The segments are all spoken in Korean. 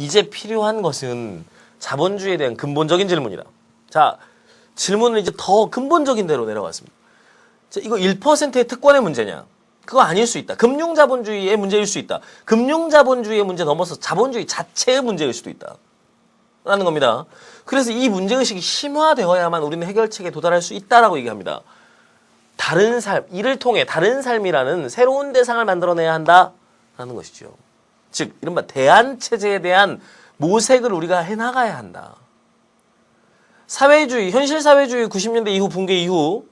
이제 필요한 것은 자본주의에 대한 근본적인 질문이다. 자, 질문을 이제 더 근본적인 대로 내려갔습니다. 자, 이거 1%의 특권의 문제냐? 그거 아닐 수 있다. 금융자본주의의 문제일 수 있다. 금융자본주의의 문제 넘어서 자본주의 자체의 문제일 수도 있다. 라는 겁니다. 그래서 이 문제의식이 심화되어야만 우리는 해결책에 도달할 수 있다라고 얘기합니다. 다른 삶, 이를 통해 다른 삶이라는 새로운 대상을 만들어내야 한다라는 것이죠. 즉, 이른바 대안 체제에 대한 모색을 우리가 해 나가야 한다. 사회주의, 현실 사회주의 90년대 이후 붕괴 이후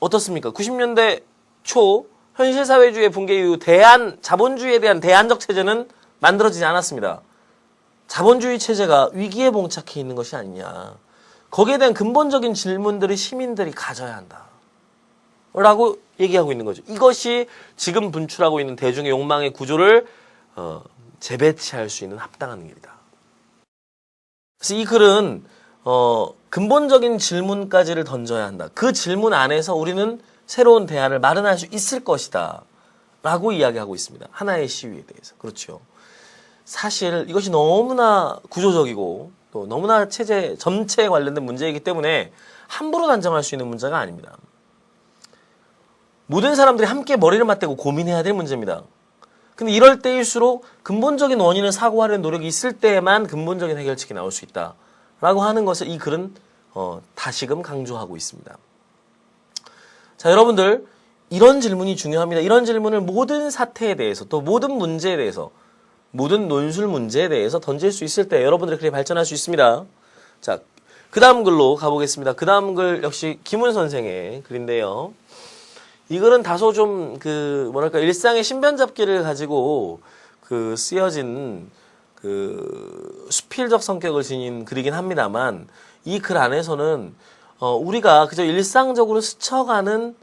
어떻습니까? 90년대 초 현실 사회주의 붕괴 이후 대안 자본주의에 대한 대안적 체제는 만들어지지 않았습니다. 자본주의 체제가 위기에 봉착해 있는 것이 아니냐. 거기에 대한 근본적인 질문들을 시민들이 가져야 한다. 라고 얘기하고 있는 거죠. 이것이 지금 분출하고 있는 대중의 욕망의 구조를 어, 재배치할 수 있는 합당한 길이다. 그래서 이 글은 어, 근본적인 질문까지를 던져야 한다. 그 질문 안에서 우리는 새로운 대안을 마련할 수 있을 것이다. 라고 이야기하고 있습니다. 하나의 시위에 대해서. 그렇죠. 사실 이것이 너무나 구조적이고 또 너무나 체제 전체에 관련된 문제이기 때문에 함부로 단정할 수 있는 문제가 아닙니다. 모든 사람들이 함께 머리를 맞대고 고민해야 될 문제입니다. 근데 이럴 때일수록 근본적인 원인을 사고하려는 노력이 있을 때에만 근본적인 해결책이 나올 수 있다. 라고 하는 것을 이 글은 어, 다시금 강조하고 있습니다. 자, 여러분들 이런 질문이 중요합니다. 이런 질문을 모든 사태에 대해서 또 모든 문제에 대해서 모든 논술 문제에 대해서 던질 수 있을 때 여러분들이 그렇게 발전할 수 있습니다. 자, 그 다음 글로 가보겠습니다. 그 다음 글 역시 김훈 선생의 글인데요. 이 글은 다소 좀 그 뭐랄까 일상의 신변 잡기를 가지고 그 쓰여진 그 수필적 성격을 지닌 글이긴 합니다만 이 글 안에서는 어 우리가 그저 일상적으로 스쳐가는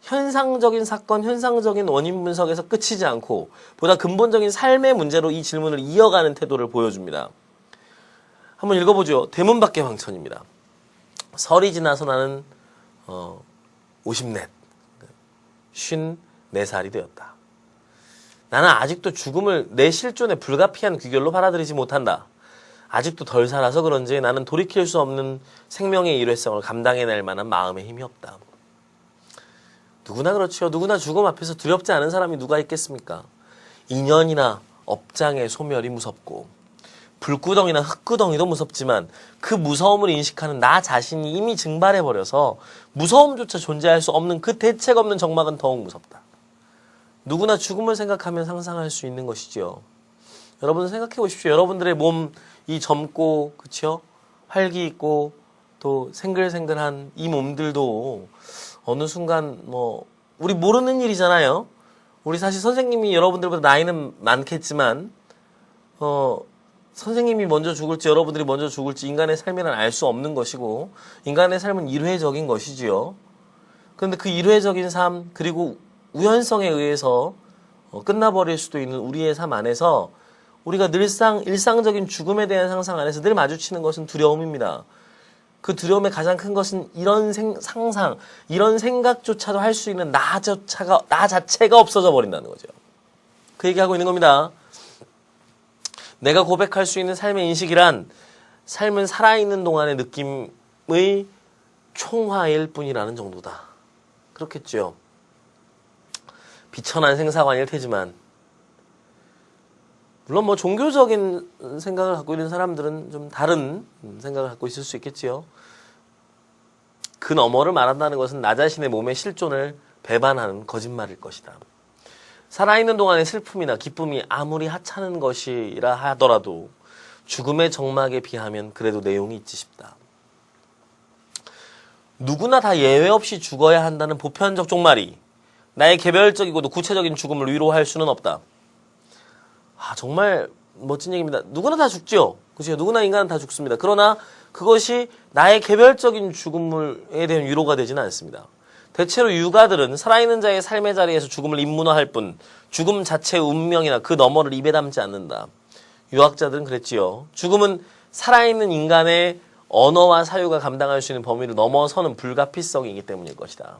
현상적인 사건, 현상적인 원인 분석에서 끝이지 않고 보다 근본적인 삶의 문제로 이 질문을 이어가는 태도를 보여줍니다. 한번 읽어보죠. 대문 밖의 황천입니다. 설이 지나서 나는 어, 50넷, 54살이 되었다. 나는 아직도 죽음을 내 실존의 불가피한 귀결로 받아들이지 못한다. 아직도 덜 살아서 그런지 나는 돌이킬 수 없는 생명의 일회성을 감당해낼 만한 마음의 힘이 없다. 누구나 그렇지요. 누구나 죽음 앞에서 두렵지 않은 사람이 누가 있겠습니까? 인연이나 업장의 소멸이 무섭고 불구덩이나 흙구덩이도 무섭지만 그 무서움을 인식하는 나 자신이 이미 증발해 버려서 무서움조차 존재할 수 없는 그 대책 없는 정막은 더욱 무섭다. 누구나 죽음을 생각하면 상상할 수 있는 것이지요. 여러분 생각해 보십시오. 여러분들의 몸이 젊고 그렇죠? 활기 있고 또 생글생글한 이 몸들도 어느 순간 뭐 우리 모르는 일이잖아요. 우리 사실 선생님이 여러분들보다 나이는 많겠지만 어 선생님이 먼저 죽을지 여러분들이 먼저 죽을지 인간의 삶이란 알 수 없는 것이고 인간의 삶은 일회적인 것이지요. 그런데 그 일회적인 삶 그리고 우연성에 의해서 어, 끝나버릴 수도 있는 우리의 삶 안에서 우리가 늘상 일상적인 죽음에 대한 상상 안에서 늘 마주치는 것은 두려움입니다. 그 두려움의 가장 큰 것은 이런 생- 상상, 이런 생각조차도 할 수 있는 나조차가 나 자체가 없어져 버린다는 거죠. 그 얘기하고 있는 겁니다. 내가 고백할 수 있는 삶의 인식이란 삶은 살아있는 동안의 느낌의 총화일 뿐이라는 정도다. 그렇겠죠. 비천한 생사관일 테지만 물론 뭐 종교적인 생각을 갖고 있는 사람들은 좀 다른 생각을 갖고 있을 수 있겠지요. 그 너머를 말한다는 것은 나 자신의 몸의 실존을 배반하는 거짓말일 것이다. 살아있는 동안의 슬픔이나 기쁨이 아무리 하찮은 것이라 하더라도 죽음의 정막에 비하면 그래도 내용이 있지 싶다. 누구나 다 예외 없이 죽어야 한다는 보편적 종말이 나의 개별적이고도 구체적인 죽음을 위로할 수는 없다. 아, 정말 멋진 얘기입니다. 누구나 다 죽죠. 그죠? 누구나 인간은 다 죽습니다. 그러나 그것이 나의 개별적인 죽음에 대한 위로가 되지는 않습니다. 대체로 유가들은 살아있는 자의 삶의 자리에서 죽음을 인문화할 뿐 죽음 자체의 운명이나 그 너머를 입에 담지 않는다. 유학자들은 그랬지요. 죽음은 살아있는 인간의 언어와 사유가 감당할 수 있는 범위를 넘어서는 불가피성이기 때문일 것이다.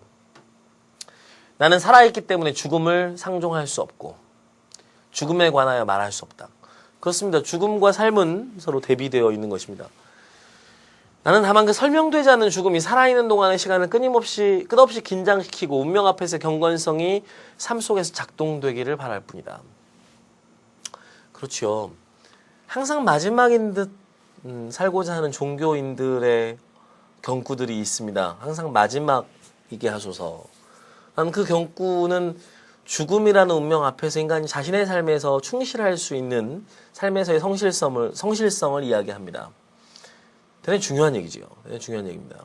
나는 살아있기 때문에 죽음을 상종할 수 없고 죽음에 관하여 말할 수 없다. 그렇습니다. 죽음과 삶은 서로 대비되어 있는 것입니다. 나는 다만 그 설명되지 않는 죽음이 살아있는 동안의 시간을 끊임없이 끝없이 긴장시키고 운명 앞에서 경건성이 삶 속에서 작동되기를 바랄 뿐이다. 그렇지요. 항상 마지막인 듯 음, 살고자 하는 종교인들의 경구들이 있습니다. 항상 마지막이게 하소서. 나는 그 경구는 죽음이라는 운명 앞에서 인간이 자신의 삶에서 충실할 수 있는 삶에서의 성실성을 성실성을 이야기합니다. 대단히 중요한 얘기지요. 대단히 중요한 얘기입니다.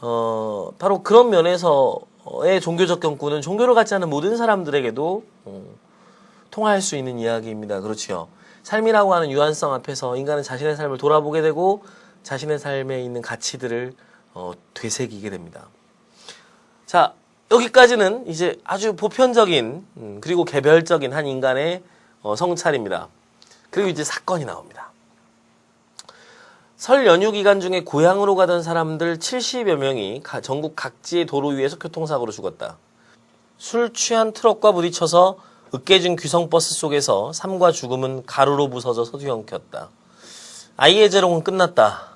어, 바로 그런 면에서의 종교적 경구는 종교를 갖지 않은 모든 사람들에게도 어, 통할 수 있는 이야기입니다. 그렇지요. 삶이라고 하는 유한성 앞에서 인간은 자신의 삶을 돌아보게 되고 자신의 삶에 있는 가치들을 어, 되새기게 됩니다. 자, 여기까지는 이제 아주 보편적인 음, 그리고 개별적인 한 인간의 어, 성찰입니다. 그리고 이제 사건이 나옵니다. 설 연휴 기간 중에 고향으로 가던 사람들 70여 명이 가- 전국 각지의 도로 위에서 교통사고로 죽었다. 술 취한 트럭과 부딪혀서 으깨진 귀성버스 속에서 삶과 죽음은 가루로 부서져서 뒤엉켰다. 아이의 재롱은 끝났다.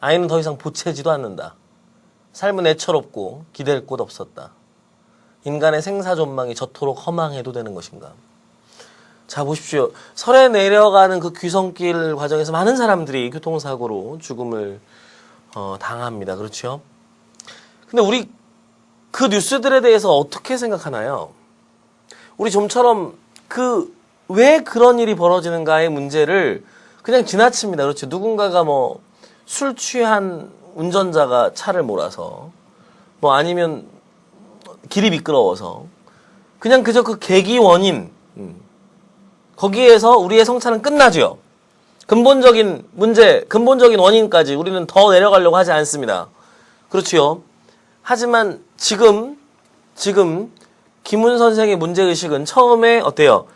아이는 더 이상 보채지도 않는다. 삶은 애처롭고 기댈 곳 없었다. 인간의 생사 존망이 저토록 허망해도 되는 것인가? 자, 보십시오. 설에 내려가는 그 귀성길 과정에서 많은 사람들이 교통사고로 죽음을 어, 당합니다. 그렇죠? 근데 우리 그 뉴스들에 대해서 어떻게 생각하나요? 우리 좀처럼 그 왜 그런 일이 벌어지는가의 문제를 그냥 지나칩니다. 그렇죠. 누군가가 뭐 술 취한 운전자가 차를 몰아서 뭐 아니면 길이 미끄러워서 그냥 그저 그 계기 원인 음. 거기에서 우리의 성찰은 끝나죠. 근본적인 문제, 근본적인 원인까지 우리는 더 내려가려고 하지 않습니다. 그렇지요. 하지만 지금 지금 김훈 선생의 문제 의식은 처음에 어때요?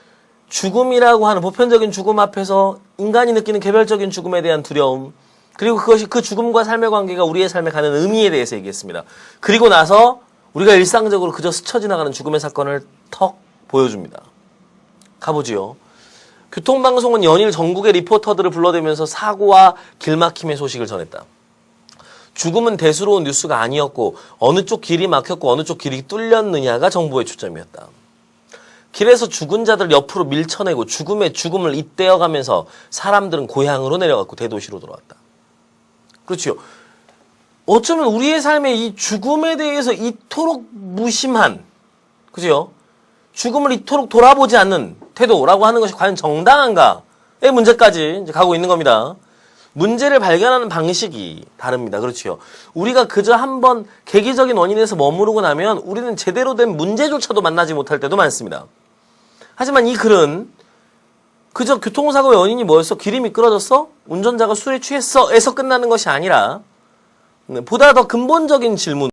죽음이라고 하는 보편적인 죽음 앞에서 인간이 느끼는 개별적인 죽음에 대한 두려움 그리고 그것이 그 죽음과 삶의 관계가 우리의 삶에 가는 의미에 대해서 얘기했습니다. 그리고 나서 우리가 일상적으로 그저 스쳐 지나가는 죽음의 사건을 턱 보여줍니다. 가보지요. 교통방송은 연일 전국의 리포터들을 불러대면서 사고와 길막힘의 소식을 전했다. 죽음은 대수로운 뉴스가 아니었고 어느 쪽 길이 막혔고 어느 쪽 길이 뚫렸느냐가 정보의 초점이었다. 길에서 죽은 자들 옆으로 밀쳐내고 죽음의 죽음을 잇대어가면서 사람들은 고향으로 내려갔고 대도시로 돌아왔다. 그렇지요. 어쩌면 우리의 삶에 이 죽음에 대해서 이토록 무심한, 그죠? 죽음을 이토록 돌아보지 않는 태도라고 하는 것이 과연 정당한가의 문제까지 이제 가고 있는 겁니다. 문제를 발견하는 방식이 다릅니다. 그렇지요. 우리가 그저 한번 계기적인 원인에서 머무르고 나면 우리는 제대로 된 문제조차도 만나지 못할 때도 많습니다. 하지만 이 글은 그저 교통사고의 원인이 뭐였어? 길이 미끄러졌어? 운전자가 술에 취했어? 에서 끝나는 것이 아니라 보다 더 근본적인 질문